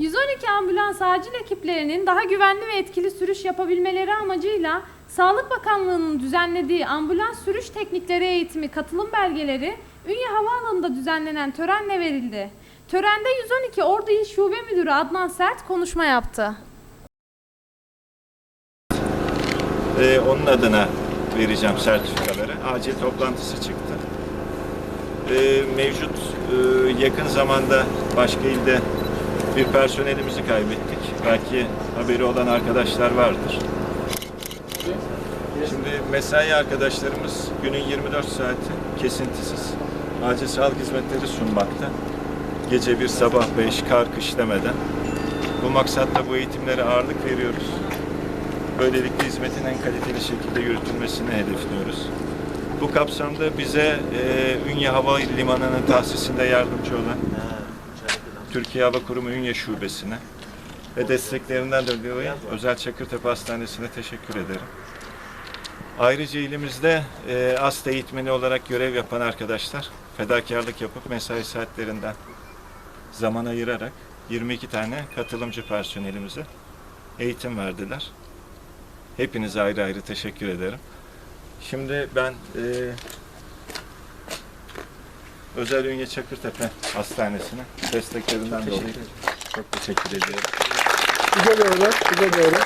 112 ambulans acil ekiplerinin daha güvenli ve etkili sürüş yapabilmeleri amacıyla Sağlık Bakanlığı'nın düzenlediği ambulans sürüş teknikleri eğitimi katılım belgeleri Ünye Havaalanı'nda düzenlenen törenle verildi. Törende 112 Ordu İl Şube Müdürü Adnan Sert konuşma yaptı. Ee, onun adına vereceğim sertifikaları. Acil toplantısı çıktı. Ee, mevcut e, yakın zamanda başka ilde bir personelimizi kaybettik. Belki haberi olan arkadaşlar vardır. Şimdi mesai arkadaşlarımız günün 24 saati kesintisiz acil sağlık hizmetleri sunmakta. Gece bir sabah beş kar kış demeden. Bu maksatla bu eğitimlere ağırlık veriyoruz. Böylelikle hizmetin en kaliteli şekilde yürütülmesini hedefliyoruz. Bu kapsamda bize e, Ünye Havalimanı'nın tahsisinde yardımcı olan Türkiye Hava Kurumu Ünye Şubesi'ne ve desteklerinden dolayı Özel Çakırtepe Hastanesi'ne teşekkür ederim. Ayrıca ilimizde e, ASTA eğitmeni olarak görev yapan arkadaşlar fedakarlık yapıp mesai saatlerinden zaman ayırarak 22 tane katılımcı personelimize eğitim verdiler. Hepinize ayrı ayrı teşekkür ederim. Şimdi ben e, Özel Ünye Çakırtepe Hastanesi'ne desteklerinden dolayı çok teşekkür ediyorum. Bize doğru, bize doğru.